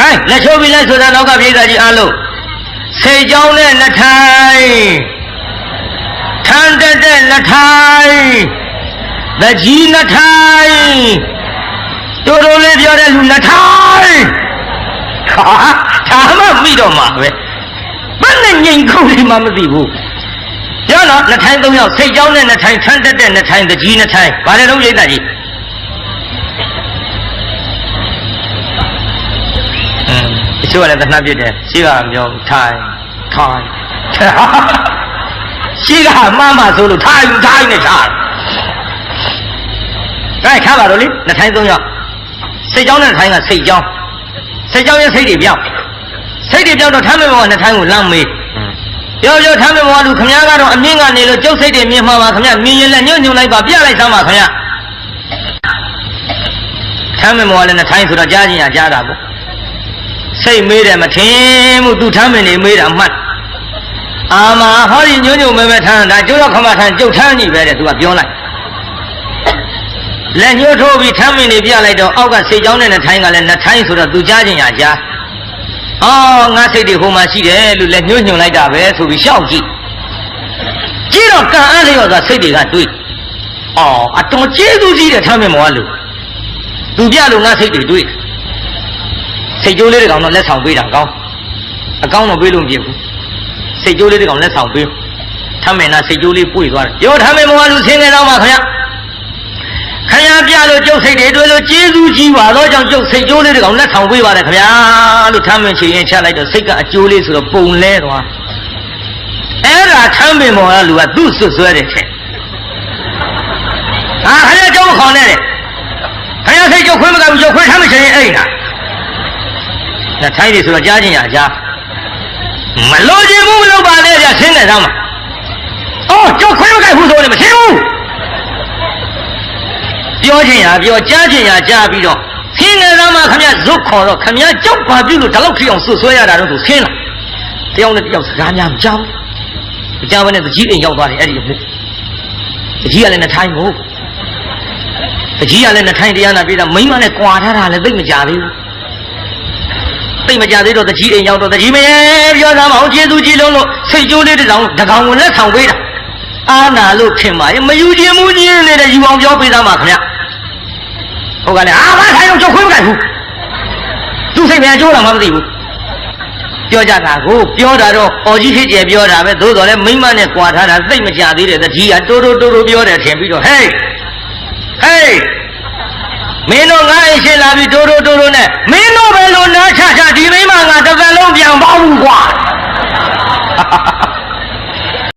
ဟိုင်းလက်ချိုးပြီးလိုက်ဆိုတာနောက်ကပြေးတာကြီးအားလုံးစိတ်ကြောင်းနဲ့နှထိုင်ထမ်းတက်တဲ့နှထိုင်တကြီးနှထိုင်တိုးတိုးလေးပြောတဲ့လူနှထိုင်ဟာဒါမှမိတော့မှာပဲဘယ်နဲ့ငိန်ခုတ်လေးမှမသိဘူးပြောတော့နှထိုင်၃ယောက်စိတ်ကြောင်းနဲ့နှထိုင်ထမ်းတက်တဲ့နှထိုင်တကြီးနှထိုင်ဘာလဲတော့ရိတ်တာကြီး ချို့ကလည်းသနှပ်ပြစ်တယ်ရှိကပြောထိုင်ထိုင်ရှိကမှန်းမှဆိုလို့ထိုင်ထိုင်နဲ့ထားတယ်ခါပါတော့လေနှစ်ထိုင်သုံးယောက်စိတ်ကြောင်းနဲ့ထိုင်ကစိတ်ကြောင်းစိတ်ကြောင်းရဲ့စိတ်တွေပြောင်းစိတ်တွေပြောင်းတော့ထမ်းမေဘောကနှစ်ထိုင်ကိုလမ်းမေးပြောပြောထမ်းမေဘောကလူခမည်းကတော့အမြင့်ကနေလို့ကျုပ်စိတ်တွေမြင်မှာပါခမည်းမြင်ရင်လည်းညွန့်ညွန့်လိုက်ပါပြလိုက်စမ်းပါခမည်းထမ်းမေဘောကလည်းနှစ်ထိုင်ဆိုတော့ကြားချင်းရကြားတာပေါ့ စိတ်မေးတယ်မထင်ဘူးသူထမ်းမင်းနေမေးတာမှတ်အာမဟောဒီညွညွမဲမဲထမ်းဒါကျိုးတော့ခမထမ်းကျုပ်ထမ်းကြီးပဲတဲ့သူကပြောလိုက်လက်ညှိုးထိုးပြီးထမ်းမင်းနေပြလိုက်တော့အောက်ကစိတ်ကြောင်းနဲ့နှထိုင်းကလည်းနှထိုင်းဆိုတော့သူကြားချင်းရကြားအော်ငါစိတ်တွေဟိုမှာရှိတယ်လို့လက်ညှိုးညွှန်လိုက်တာပဲဆိုပြီးရှောက်ကြည့်ကြည့်တော့ကံအားလျော်သွားစိတ်တွေကတွေးအော်အတော်ကျေးဇူးကြီးတဲ့ထမ်းမင်းမောလို့သူပြလို့ငါစိတ်တွေတွေး စိတ်ကြိုးလေးတကောင်တော့လက်ဆောင်ပေးတာကောင်းအကောင်းတော့ပေးလို့မပြဘူးစိတ်ကြိုးလေးတကောင်လက်ဆောင်ပေးထမ်းမင်နာစိတ်ကြိုးလေးပွေသွားတယ်ရောထမ်းမင်ဘဝလူဆင်းနေတော့မှာခင်ဗျခင်ဗျားပြလို့ကျုပ်စိတ်တွေတွေ့လို့ကျေးဇူးကြီးပါတော့ကြောင့်ကျုပ်စိတ်ကြိုးလေးတကောင်လက်ဆောင်ပေးပါတယ်ခင်ဗျာလို့ထမ်းမင်ချင်ရင်ချလိုက်တော့စိတ်ကအကျိုးလေးဆိုတော့ပုံလဲသွားအဲ့ဒါထမ်းမင်ဘဝလူကသူ့ဆွတ်ဆွဲတယ်တဲ့ဟာခင်ဗျားကြောက်ခေါ်နေတယ်ခင်ဗျားစိတ်ကြုတ်ခွေးမကဘူးကြုတ်ခွေးထမ်းမချင်ရင်အဲ့ဒါ ဒါထိုင်းနေဆိုတော့ကြားချင်းရကြားမလို့ခြင်းဘူးမလို့ပါနဲ့ဗျဆင်းနေသားမှာအော်ကြောက်ခွဲမကိုက်ဘူးဆိုရင်မရှင်းဘူးပြောချင်းရပြောကြားချင်းရကြားပြီးတော့ဆင်းနေသားမှာခမရဇုတ်ခေါ်တော့ခမရကြောက်ပါပြုလို့ဒီလောက်ထိအောင်ဆွဆွဲရတာတော့သူဆင်းလာတယောက်နဲ့တယောက်စကားများမကြောက်မကြောက်ဘဲနဲ့တကြီးအိမ်ရောက်သွားတယ်အဲ့ဒီအမှုတကြီးကလည်းနှစ်ထိုင်းကိုတကြီးကလည်းနှစ်ထိုင်းတရားနာပြေးတာမိမနဲ့ကြွာထားတာလည်းသိမကြသေးဘူး သိမကြသေးတော့တကြီးအိမ်ရောက်တော့တကြီးမရေပြောသားမအောင်ကျေးဇူးကြီးလုံးလို့စိတ်ကြိုးလေးတစ်ဆောင်တကောင်ကိုလက်ဆောင်ပေးတာအာနာလို့ထင်ပါရဲ့မယူခြင်းမူကြီးနေတဲ့ယူအောင်ပြောပေးသားမှာခင်ဗျဟုတ်ကဲ့အာမထိုင်တော့ကြောက်ခွင့်မကြိုက်ဘူးသူစိတ်ပြန်ကြိုးတာမှမသိဘူးပြောကြတာကိုပြောတာတော့အော်ကြီးဖြစ်ကျယ်ပြောတာပဲသို့တော်လည်းမိမနဲ့ကြွာထားတာသိမကြသေးတဲ့တကြီးကတိုးတိုးတိုးတိုးပြောတယ်ထင်ပြီးတော့ဟေးဟေးမင်းတို့ငါ့အိမ်ရှင်းလာပြီးတိုးတိုးတိုးတိုးနဲ့မင်း